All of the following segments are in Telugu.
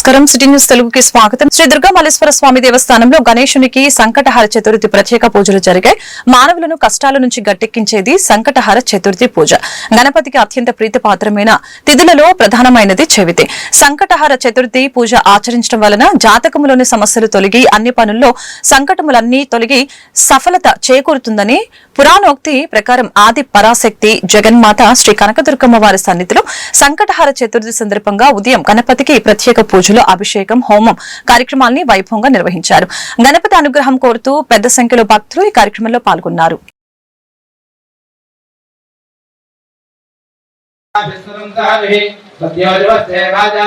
నమస్కారం. సిటీ న్యూస్ తెలుగుకి స్వాగతం. శ్రీ దుర్గా మల్లేశ్వర స్వామి దేవస్థానంలో గణేశునికి సంకటహార చతుర్థి ప్రత్యేక పూజలు జరిగాయి. మానవులను కష్టాల నుంచి గట్టెక్కించేది సంకటహార చతుర్థి పూజ. గణపతికి అత్యంత ప్రీతిపాత్రమైన తిథులలో ప్రధానమైనది చెవితి. సంకటహార చతుర్థి పూజ ఆచరించడం వలన జాతకములోని సమస్యలు తొలగి అన్ని పనుల్లో సంకటములన్నీ తొలగి సఫలత చేకూరుతుందని పురాణోక్తి ప్రకారం ఆది పరాశక్తి జగన్మాత శ్రీ కనకదుర్గమ్మ వారి సన్నిధిలో సంకటహార చతుర్థి సందర్భంగా ఉదయం గణపతికి ప్రత్యేక పూజ పూజలు అభిషేకం హోమం కార్యక్రమాల్ని వైభవంగా నిర్వహించారు. గణపతి అనుగ్రహం కోరుతూ పెద్ద సంఖ్యలో భక్తులు ఈ కార్యక్రమంలో పాల్గొన్నారు. విశ్వరంతాభిः సత్యోజవస్తే రాజా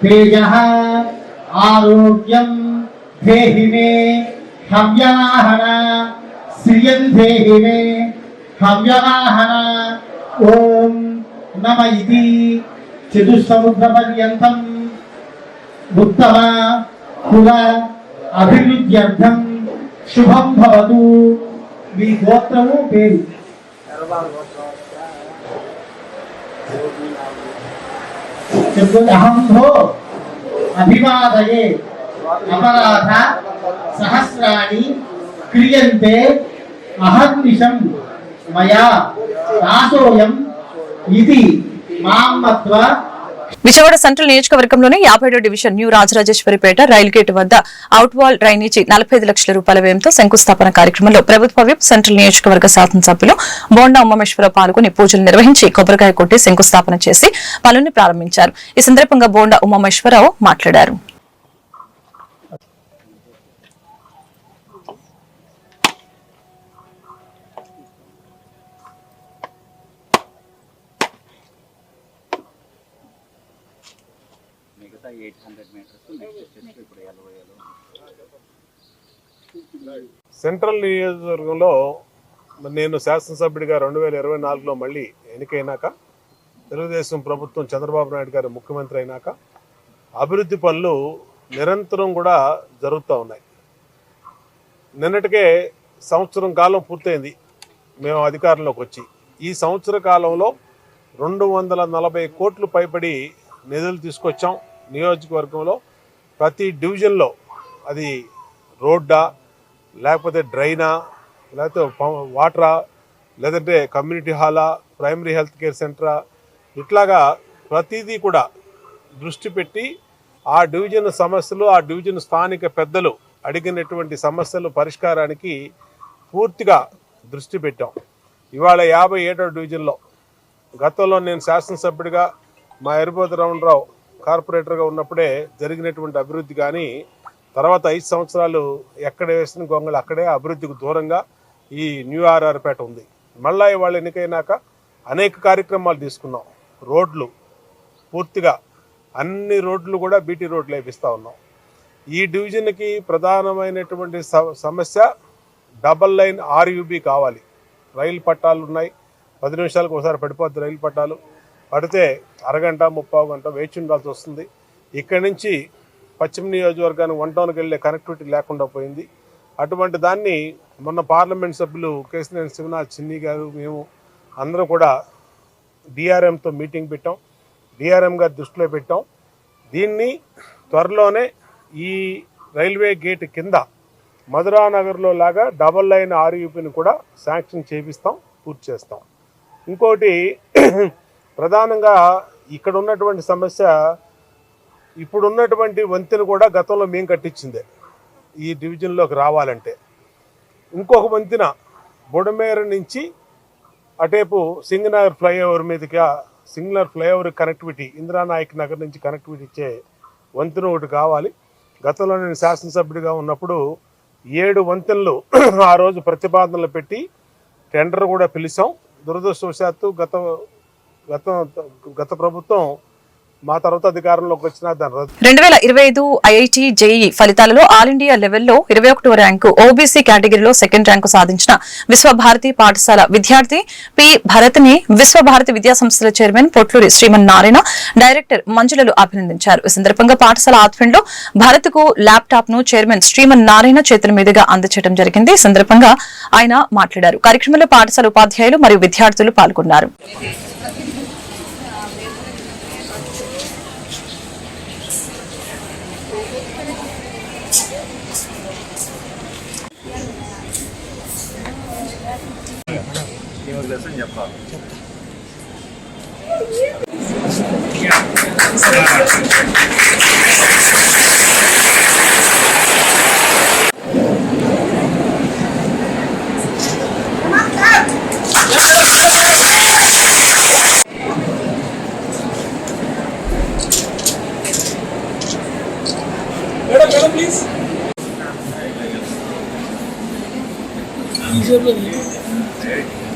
తేజ ఆరోగ్యం దేహి మే హవ్యవాహన శ్రియం దేహి మే హవ్యవాహన ఓం నమ ఇది చతుస్సముద్ర పర్యంతం ఉత్తమ కుల అభివృద్ధ్యర్థం శుభం భవతు మీ గోత్రము పేరు చెప్తుంది అహం భో అభివాదయే అపరాధ సహస్రాణి క్రియంతే అహర్నిశం మయా దాసోయం ఇది మామత్వ విజయవాడ సెంట్రల్ నియోజకవర్గంలోని యాభై division new Rajarajeswaripeta rail gate వద్ద అవుట్ వాల్ డ్రైనేజీ నలభై ఐదు లక్షల రూపాయల వ్యయంతో శంకుస్థాపన కార్యక్రమంలో ప్రభుత్వ విప్ సెంట్రల్ నియోజకవర్గ శాసనసభ్యులు బోండా ఉమామేశ్వరరావు పాల్గొని పూజలు నిర్వహించి కొబ్బరికాయ కొట్టి శంకుస్థాపన చేసి పనుల్ని ప్రారంభించారు. ఈ సందర్భంగా బోండా ఉమామేశ్వరరావు మాట్లాడారు. సెంట్రల్ నియోజకవర్గంలో నేను శాసనసభ్యుడిగా రెండు వేల ఇరవై నాలుగులో మళ్ళీ ఎన్నికైనాక తెలుగుదేశం ప్రభుత్వం చంద్రబాబు నాయుడు గారు ముఖ్యమంత్రి అయినాక అభివృద్ధి పనులు నిరంతరం కూడా జరుగుతూ ఉన్నాయి. నిన్నటికే సంవత్సరం కాలం పూర్తయింది. మేము అధికారంలోకి వచ్చి ఈ సంవత్సర కాలంలో రెండు వందల నలభై కోట్లు పైబడి నిధులు తీసుకొచ్చాం. నియోజకవర్గంలో ప్రతి డివిజన్లో అది రోడ్డా లేకపోతే డ్రైనా లేకపోతే వాటరా లేదంటే కమ్యూనిటీ హాలా ప్రైమరీ హెల్త్ కేర్ సెంటరా ఇట్లాగా ప్రతిదీ కూడా దృష్టి పెట్టి ఆ డివిజన్ సమస్యలు ఆ డివిజన్ స్థానిక పెద్దలు అడిగినటువంటి సమస్యలు పరిష్కారానికి పూర్తిగా దృష్టి పెట్టాం. ఇవాళ యాభై ఏడో డివిజన్లో గతంలో నేను శాసనసభ్యుడిగా మా ఎరుపోతు రమణరావు కార్పొరేటర్గా ఉన్నప్పుడే జరిగినటువంటి అభివృద్ధి కానీ తర్వాత ఐదు సంవత్సరాలు ఎక్కడ వేసిన గొంగళి అక్కడే అభివృద్ధికి దూరంగా ఈ న్యూ ఆర్ఆర్పేట ఉంది. మళ్ళా ఇవాళ ఎన్నికైనాక అనేక కార్యక్రమాలు తీసుకున్నాం. రోడ్లు పూర్తిగా అన్ని రోడ్లు కూడా బీటీ రోడ్లు వేపిస్తూ ఉన్నాం. ఈ డివిజన్కి ప్రధానమైనటువంటి సమస్య డబల్ లైన్ ఆర్యూబీ కావాలి. రైలు పట్టాలు ఉన్నాయి. పది నిమిషాలకు ఒకసారి పడిపోద్ది రైలు పట్టాలు. పడితే అరగంట ముప్పావు గంట వేచి ఉండాల్సి వస్తుంది. ఇక్కడి నుంచి పశ్చిమ నియోజకవర్గానికి వన్ టౌన్కి వెళ్ళే కనెక్టివిటీ లేకుండా పోయింది. అటువంటి దాన్ని మొన్న పార్లమెంట్ సభ్యులు కేసినేని శివనాథ్ చిన్ని గారు మేము అందరం కూడా డిఆర్ఎంతో మీటింగ్ పెట్టాం. డిఆర్ఎం గారి దృష్టిలో పెట్టాం. దీన్ని త్వరలోనే ఈ రైల్వే గేట్ కింద మధురా నగర్లో లాగా డబల్ లైన్ ఆర్యూపీని కూడా శాంక్షన్ చేపిస్తాం పూర్తి చేస్తాం. ఇంకోటి ప్రధానంగా ఇక్కడ ఉన్నటువంటి సమస్య ఇప్పుడు ఉన్నటువంటి వంతెన కూడా గతంలో మేము కట్టించిందే. ఈ డివిజన్లోకి రావాలంటే. ఇంకొక వంతెన బుడమేర నుంచి అటేపు సింగనగర్ ఫ్లైఓవర్ మీదుగా సింగనగర్ ఫ్లైఓవర్ కనెక్టివిటీ ఇందిరానాయక్ నగర్ నుంచి కనెక్టివిటీ ఇచ్చే వంతెన ఒకటి కావాలి. గతంలో నేను శాసనసభ్యుడిగా ఉన్నప్పుడు ఏడు వంతెనలు ఆ రోజు ప్రతిపాదనలు పెట్టి టెండర్ కూడా పిలిచాం. దురదృష్టవశాత్తు గత గత గత ప్రభుత్వం మా తర్వాత అధికారంలోకి వచ్చిన రెండు వేల ఇరవై ఐదు ఐఐటి జేఈ ఫలితాలలో ఆల్ ఇండియా లెవెల్లో ఇరవై ఒకటో ర్యాంకు ఓబీసీ కేటగిరీలో సెకండ్ ర్యాంకు సాధించిన విశ్వభారతి పాఠశాల విద్యార్థి పి భరత్ని విశ్వభారతి విద్యా సంస్థల చైర్మన్ పొట్లూరి శ్రీమన్ నారాయణ డైరెక్టర్ మంజులలు అభినందించారు. ఈ సందర్భంగా పాఠశాల ఆధ్వర్యంలో భరత్కు ల్యాప్టాప్ను చైర్మన్ శ్రీమన్ నారాయణ చేతుల మీదుగా అందచేయడం జరిగింది. ఈ సందర్భంగా ఆయన మాట్లాడారు. కార్యక్రమంలో పాఠశాల ఉపాధ్యాయులు మరియు విద్యార్థులు పాల్గొన్నారు. dersen yapar. Madam, madam, please. Please,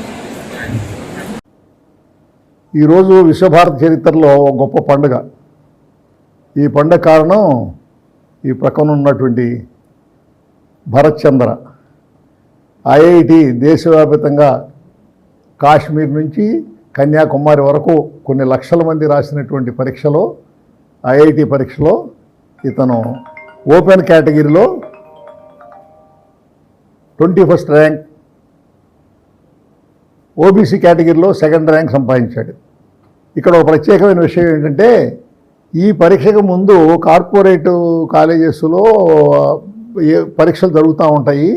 ఈరోజు విశ్వభారత చరిత్రలో ఒక గొప్ప పండుగ. ఈ పండుగ కారణం ఈ ప్రక్కన ఉన్నటువంటి భరత్చంద్ర ఐఐటి దేశవ్యాప్తంగా కాశ్మీర్ నుంచి కన్యాకుమారి వరకు కొన్ని లక్షల మంది రాసినటువంటి పరీక్షలో ఐఐటి పరీక్షలో ఇతను ఓపెన్ కేటగిరీలో ట్వంటీ ఫస్ట్ ర్యాంక్ ఓబీసీ కేటగిరీలో సెకండ్ ర్యాంక్ సంపాదించాడు. ఇక్కడ ఒక ప్రత్యేకమైన విషయం ఏంటంటే ఈ పరీక్షకు ముందు కార్పొరేట్ కాలేజెస్లో ఏ పరీక్షలు జరుగుతూ ఉంటాయి.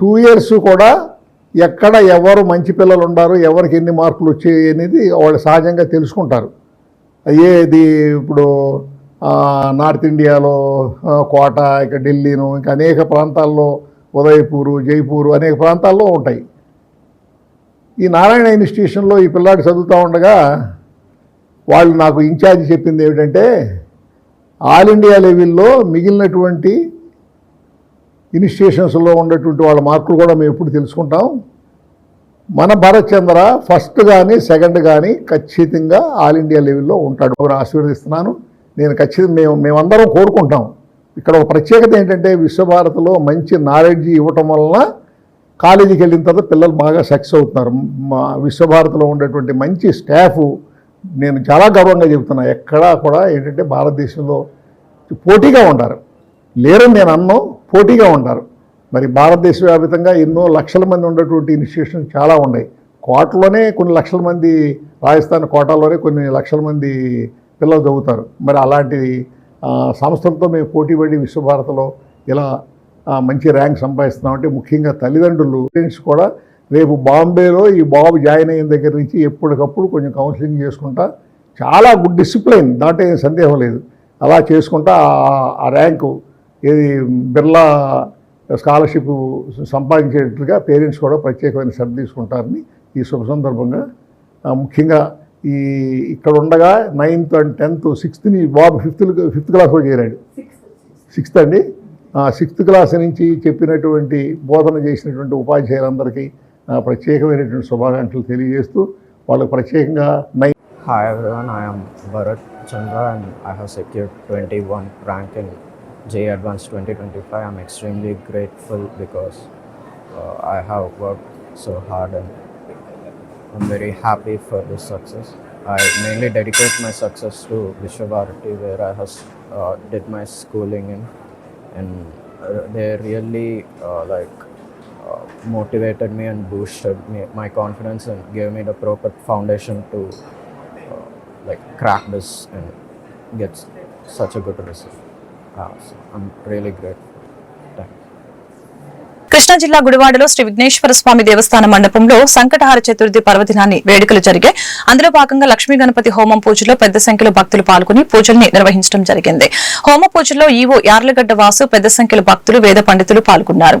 టూ ఇయర్స్ కూడా ఎక్కడ ఎవరు మంచి పిల్లలు ఉండారు ఎవరికి ఎన్ని మార్కులు వచ్చాయి అనేది వాళ్ళు సహజంగా తెలుసుకుంటారు. ఏది ఇప్పుడు నార్త్ ఇండియాలో కోట ఇక ఢిల్లీను ఇంకా అనేక ప్రాంతాల్లో ఉదయపూరు జైపూరు అనేక ప్రాంతాల్లో ఉంటాయి. ఈ నారాయణ ఇన్స్టిట్యూషన్లో ఈ పిల్లాడు చదువుతూ ఉండగా వాళ్ళు నాకు ఇన్ఛార్జ్ చెప్పింది ఏమిటంటే ఆల్ ఇండియా లెవెల్లో మిగిలినటువంటి ఇన్స్టిట్యూషన్స్లో ఉన్నటువంటి వాళ్ళ మార్కులు కూడా మేము ఎప్పుడు తెలుసుకుంటాం. మన భరత్ చంద్ర ఫస్ట్ కానీ సెకండ్ కానీ ఖచ్చితంగా ఆల్ ఇండియా లెవెల్లో ఉంటాడు. అని ఆశీర్వదిస్తున్నాను. నేను ఖచ్చితంగా మేము మేమందరం కోరుకుంటాం. ఇక్కడ ఒక ప్రత్యేకత ఏంటంటే విశ్వభారతిలో మంచి నాలెడ్జ్ ఇవ్వటం వలన కాలేజీకి వెళ్ళిన తర్వాత పిల్లలు బాగా సక్సెస్ అవుతున్నారు. మా విశ్వభారతిలో ఉండేటువంటి మంచి స్టాఫ్ నేను చాలా గర్వంగా చెబుతున్నా ఎక్కడా కూడా ఏంటంటే భారతదేశంలో పోటీగా ఉంటారు లేరని నేను అన్నో పోటీగా ఉంటారు మరి భారతదేశ వ్యాపితంగా ఎన్నో లక్షల మంది ఉండేటువంటి ఇన్స్టిట్యూషన్స్ చాలా ఉన్నాయి. కోటలోనే కొన్ని లక్షల మంది రాజస్థాన్ కోటాలోనే కొన్ని లక్షల మంది పిల్లలు చదువుతారు. మరి అలాంటి సంస్థలతో మేము పోటీపడి విశ్వభారతిలో ఇలా మంచి ర్యాంక్ సంపాదిస్తున్నామంటే ముఖ్యంగా తల్లిదండ్రులు పేరెంట్స్ కూడా రేపు బాంబేలో ఈ బాబు జాయిన్ అయిన దగ్గర నుంచి ఎప్పటికప్పుడు కొంచెం కౌన్సిలింగ్ చేసుకుంటా. చాలా గుడ్ డిసిప్లిన్ దాంట్లో ఏం సందేహం లేదు. అలా చేసుకుంటా ఆ- ర్యాంకు ఏది బిర్లా స్కాలర్షిప్ సంపాదించేటట్టుగా పేరెంట్స్ కూడా ప్రత్యేకమైన శ్రద్ధ తీసుకుంటారని ఈ శుభ సందర్భంగా ముఖ్యంగా ఈ ఇక్కడ ఉండగా నైన్త్ అండ్ టెన్త్ సిక్స్త్ని బాబు ఫిఫ్త్ ఫిఫ్త్ క్లాస్లో చేరాడు. సిక్స్త్ అండి? సిక్స్త్ క్లాస్ నుంచి చెప్పినటువంటి బోధన చేసినటువంటి ఉపాధ్యాయులందరికీ ప్రత్యేకమైనటువంటి శుభాకాంక్షలు తెలియజేస్తూ వాళ్ళకు ప్రత్యేకంగా నై Hi everyone, I am Bharat Chandra and I have secured 21 rank in J Advanced 2025. I'm extremely grateful because uh, I have worked so hard and I'm very happy for this success. I mainly dedicate my success to Vishwavarati where I has uh, did my schooling in and uh, they really uh, like uh, motivated me and boosted me, my confidence and gave me the proper foundation to uh, like crack this and get such a good result. Uh, so I'm really grateful. Krishna జిల్లా గుడివాడలో శ్రీ విఘ్నేశ్వర స్వామి దేవస్థాన మండపంలో సంకటహార చతుర్థి పర్వదినాన్ని వేడుకలు జరిగాయి. అందులో భాగంగా లక్ష్మీ గణపతి హోమం పూజలో పెద్ద సంఖ్యలో భక్తులు పాల్గొని పూజల్ని నిర్వహించడం జరిగింది. హోమ పూజలో ఈవో యార్లగడ్డ వాసు పెద్ద సంఖ్యలో భక్తులు వేద పండితులు పాల్గొన్నారు.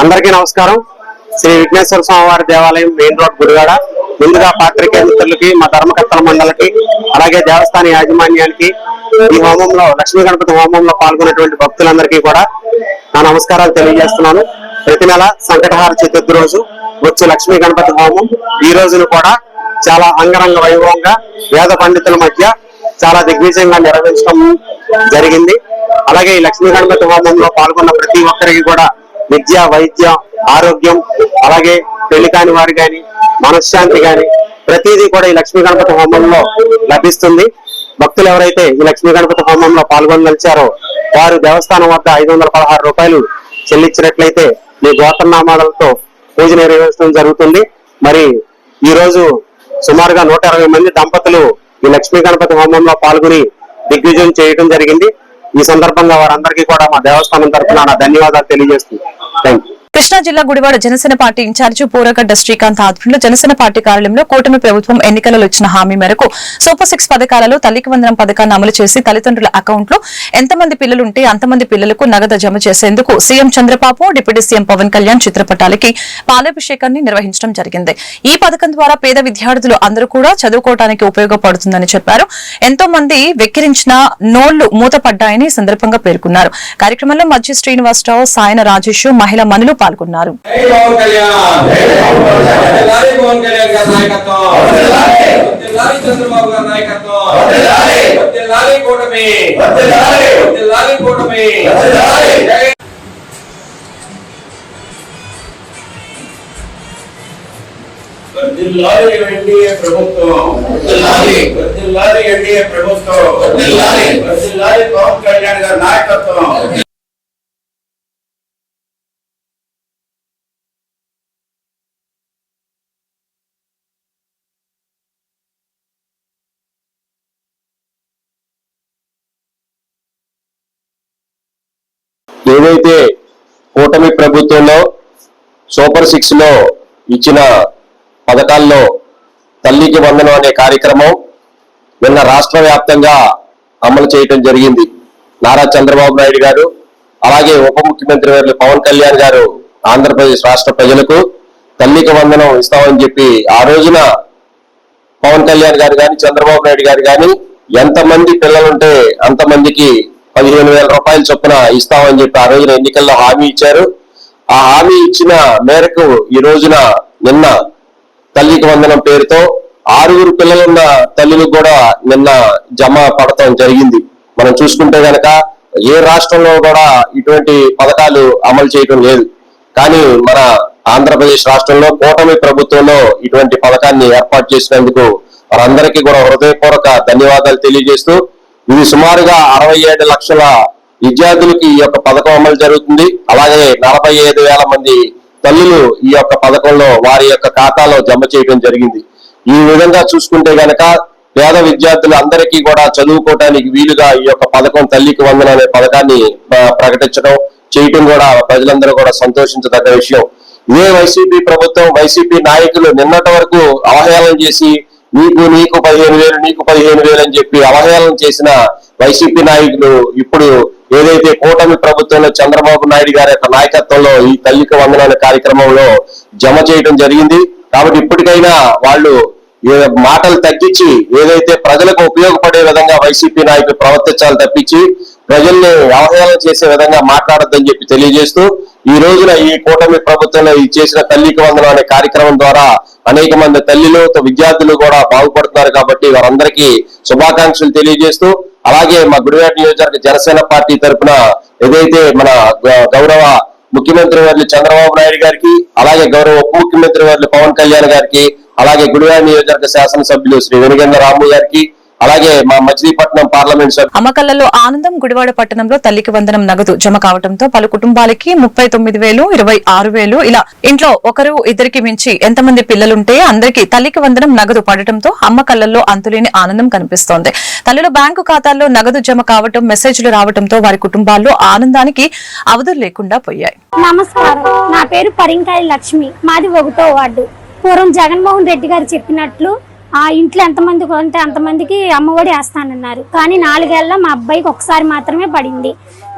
అందరికీ నమస్కారం. శ్రీ విఘ్నేశ్వర స్వామి వారి దేవాలయం మెయిన్ రోడ్ గుడివాడ. ముందుగా పాత్రికేయ మిత్రులకి మా ధర్మకర్తల మండలికి అలాగే దేవస్థాన యాజమాన్యానికి ఈ హోమంలో లక్ష్మీ గణపతి హోమంలో పాల్గొన్నటువంటి భక్తులందరికీ కూడా నా నమస్కారాలు తెలియజేస్తున్నాను. ప్రతి నెల సంకటహార చతుర్థి రోజు వచ్చే లక్ష్మీ గణపతి హోమం ఈ రోజును కూడా చాలా అంగరంగ వైభవంగా వేద పండితుల మధ్య చాలా దిగ్విజయంగా నిర్వహించడం జరిగింది. అలాగే ఈ లక్ష్మీ గణపతి హోమంలో పాల్గొన్న ప్రతి ఒక్కరికి కూడా విద్య వైద్యం ఆరోగ్యం అలాగే పెళ్ళి కాని వారు కానీ మనశ్శాంతి గాని ప్రతిదీ కూడా ఈ లక్ష్మీ గణపతి హోమంలో లభిస్తుంది. భక్తులు ఎవరైతే ఈ లక్ష్మీ గణపతి హోమంలో పాల్గొనదలిచారో వారు దేవస్థానం వద్ద ఐదు వందల పదహారు రూపాయలు చెల్లించినట్లయితే మీ గోత్రనామాలతో పూజ నిర్వహించడం జరుగుతుంది. మరి ఈ రోజు సుమారుగా నూట ఇరవై మంది దంపతులు ఈ లక్ష్మీ గణపతి హోమంలో పాల్గొని దిగ్విజయం చేయడం జరిగింది. ఈ సందర్భంగా వారందరికీ కూడా మా దేవస్థానం తరఫున నా ధన్యవాదాలు తెలియజేస్తుంది థ్యాంక్ యూ కృష్ణా జిల్లా గుడివాడ జనసేన పార్టీ ఇన్ఛార్జి పూరగడ్డ శ్రీకాంత్ ఆధ్వర్యంలో జనసేన పార్టీ కార్యాలయంలో కూటమి ప్రభుత్వం ఎన్నికలలో ఇచ్చిన హామీ మేరకు సూపర్ సిక్స్ పథకాలలో తల్లికి వందనం పథకాన్ని అమలు చేసి తల్లిదండ్రుల అకౌంట్లో ఎంతమంది పిల్లలుంటే అంతమంది పిల్లలకు నగదు జమ చేసేందుకు CM Chandrababu deputy CM Pawan Kalyan చిత్రపటాలకి పాలాభిషేకాన్ని నిర్వహించడం జరిగింది. ఈ పథకం ద్వారా పేద విద్యార్థులు అందరూ కూడా చదువుకోవడానికి ఉపయోగపడుతుందని చెప్పారు. ఎంతో మంది వెక్కిరించిన నోళ్ళు మూతపడ్డాయని సందర్భంగా పేర్కొన్నారు. కార్యక్రమంలో మధ్య శ్రీనివాసరావు సాయన రాజేష్ మహిళా మనులు పాల్గొన్నారు. వర్ధిల్లాలి ఎన్డీఏ ప్రభుత్వం! వర్ధిల్లాలి వర్ధిల్లాలి ఎన్డీఏ ప్రభుత్వం! వర్ధిల్లాలి వర్ధిల్లాలి పవన్ కళ్యాణ్ గారి నాయకత్వం! ఏదైతే కూటమి ప్రభుత్వంలో సూపర్ సిక్స్లో ఇచ్చిన పథకాల్లో తల్లికి వందనం అనే కార్యక్రమం నిన్న రాష్ట్ర వ్యాప్తంగా అమలు చేయటం జరిగింది. నారా చంద్రబాబు నాయుడు గారు అలాగే ఉప ముఖ్యమంత్రి వర్యులు పవన్ కళ్యాణ్ గారు ఆంధ్రప్రదేశ్ రాష్ట్ర ప్రజలకు తల్లికి వందనం ఇస్తామని చెప్పి ఆ రోజున పవన్ కళ్యాణ్ గారు కానీ చంద్రబాబు నాయుడు గారు కానీ ఎంతమంది పిల్లలుంటే అంతమందికి పదిహేను వేల రూపాయల చొప్పున ఇస్తామని చెప్పి ఆ రోజున ఎన్నికల్లో హామీ ఇచ్చారు. ఆ హామీ ఇచ్చిన మేరకు ఈ రోజున నిన్న తల్లికి వందనం పేరుతో ఆరుగురు పిల్లలున్న తల్లికి కూడా నిన్న జమ పడటం జరిగింది. మనం చూసుకుంటే గనక ఏ రాష్ట్రంలో కూడా ఇటువంటి పథకాలు అమలు చేయటం లేదు. కానీ మన ఆంధ్రప్రదేశ్ రాష్ట్రంలో కూటమి ప్రభుత్వంలో ఇటువంటి పథకాన్ని ఏర్పాటు చేసినందుకు వారందరికీ కూడా హృదయపూర్వక ధన్యవాదాలు తెలియజేస్తూ ఇది సుమారుగా అరవై ఏడు లక్షల విద్యార్థులకి ఈ యొక్క పథకం అమలు జరుగుతుంది. అలాగే నలభై ఐదు వేల మంది తల్లులు ఈ యొక్క పథకంలో వారి యొక్క ఖాతాలో జమ చేయడం జరిగింది. ఈ విధంగా చూసుకుంటే గనక పేద విద్యార్థులు అందరికీ కూడా చదువుకోవడానికి వీలుగా ఈ యొక్క పథకం తల్లికి వందన అనే పథకాన్ని ప్రకటించడం చేయటం కూడా ప్రజలందరూ కూడా సంతోషించదగ్గ విషయం. ఇదే వైసీపీ ప్రభుత్వం వైసీపీ నాయకులు నిన్నటి వరకు అవహేళన చేసి నీకు నీకు పదిహేను వేలు నీకు పదిహేను వేలు అని చెప్పి అవహేళన చేసిన వైసీపీ నాయకులు ఇప్పుడు ఏదైతే కూటమి ప్రభుత్వంలో చంద్రబాబు నాయుడు గారి యొక్క నాయకత్వంలో ఈ తల్లికి వందనాల కార్యక్రమంలో జమ చేయడం జరిగింది. కాబట్టి ఇప్పటికైనా వాళ్ళు మాటలు తగ్గించి ఏదైతే ప్రజలకు ఉపయోగపడే విధంగా వైసీపీ నాయకులు ప్రవర్తించాలి తప్పించి ప్రజల్ని అవహేళన చేసే విధంగా మాట్లాడద్దని చెప్పి తెలియజేస్తూ ఈ రోజున ఈ కూటమి ప్రభుత్వంలో ఈ చేసిన తల్లికి వందనం అనే కార్యక్రమం ద్వారా అనేక మంది తల్లిలు విద్యార్థులు కూడా బాగుపడుతున్నారు కాబట్టి వారందరికీ శుభాకాంక్షలు తెలియజేస్తూ అలాగే మా గుడివాడ నియోజకవర్గ జనసేన పార్టీ తరఫున ఏదైతే మన గ- గౌరవ ముఖ్యమంత్రి వర్లు చంద్రబాబు నాయుడు గారికి అలాగే గౌరవ ఉప ముఖ్యమంత్రి వర్లు పవన్ కళ్యాణ్ గారికి అలాగే గుడివాడ నియోజకవర్గ శాసనసభ్యులు శ్రీ వెనుగంద రాము గారికి అలాగే మా మచిలీపట్నం పార్లమెంట్ సభ్యులు అమ్మకల్లలో ఆనందం గుడివాడ పట్టణంలో తల్లికి వందనం నగదు జమ కావడంతో పలు కుటుంబాలకి ముప్పై తొమ్మిది వేలు ఇరవై ఆరు వేలు ఇలా ఇంట్లో ఒకరు ఇద్దరికి మించి ఎంతమంది పిల్లలుంటే అందరికీ తల్లికి వందనం నగదు పడటంతో అమ్మకల్లలో అంతులేని ఆనందం కనిపిస్తోంది. తల్లుల బ్యాంకు ఖాతాల్లో నగదు జమ కావటం మెసేజ్లు రావడంతో వారి కుటుంబాల్లో ఆనందానికి అవధులు లేకుండా పోయాయి. నమస్కారం. నా పేరు పరింకాయ లక్ష్మి. మాది ఒకటో వార్డు. పూర్వం జగన్మోహన్ రెడ్డి గారు చెప్పినట్లు ఆ ఇంట్లో ఎంతమంది కొంటే అంతమందికి అమ్మఒడి వేస్తానన్నారు. కానీ నాలుగేళ్ళ మా అబ్బాయికి ఒకసారి మాత్రమే పడింది.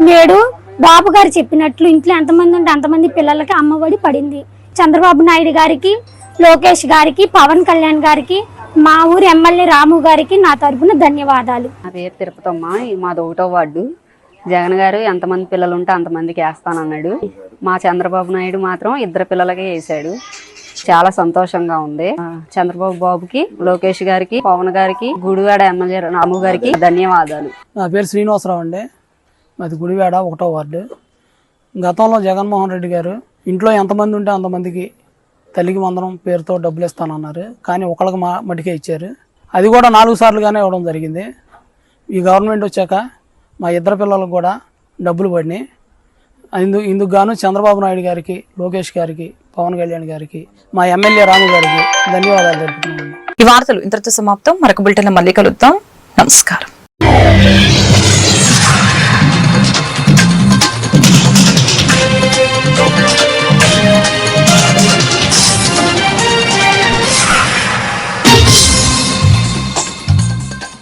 నేడు బాబు గారు చెప్పినట్లు ఇంట్లో ఎంతమంది ఉంటే అంతమంది పిల్లలకి అమ్మఒడి పడింది. చంద్రబాబు నాయుడు గారికి లోకేష్ గారికి పవన్ కళ్యాణ్ గారికి మా ఊరు ఎమ్మెల్యే రాము గారికి నా తరపున ధన్యవాదాలు. నా పేరు తిరుపతమ్మ మాది ఒకటో వార్డు. జగన్ గారు ఎంతమంది పిల్లలు ఉంటే అంతమందికి వేస్తానన్నాడు. మా చంద్రబాబు నాయుడు మాత్రం ఇద్దరు పిల్లలకే వేసాడు చాలా సంతోషంగా ఉంది. చంద్రబాబు బాబుకి లోకేష్ గారికి పవన్ గారికి గుడివాడ ఎమ్మెల్యే రాము గారికి ధన్యవాదాలు. నా పేరు శ్రీనివాసరావు అండి. మాది గుడివాడ ఒకటో వార్డు. గతంలో జగన్మోహన్ రెడ్డి గారు ఇంట్లో ఎంతమంది ఉంటే అంతమందికి తల్లికి మందరం పేరుతో డబ్బులు ఇస్తానన్నారు కానీ ఒకళ్ళకి మా మటుకే ఇచ్చారు. అది కూడా నాలుగు సార్లుగానే ఇవ్వడం జరిగింది. ఈ గవర్నమెంట్ వచ్చాక మా ఇద్దరు పిల్లలకు కూడా డబ్బులు పడినాయి. ఇందు ఇందుకు గాను చంద్రబాబు నాయుడు గారికి లోకేష్ గారికి పవన్ కళ్యాణ్ గారికి మా ఎమ్మెల్యే రాము గారికి ధన్యవాదాలు తెలుపుతున్నాను. ఈ వార్తలు ఇంతటితో సమాప్తం. మరొక బులెటిన్ మళ్ళీ కలుద్దాం. నమస్కారం.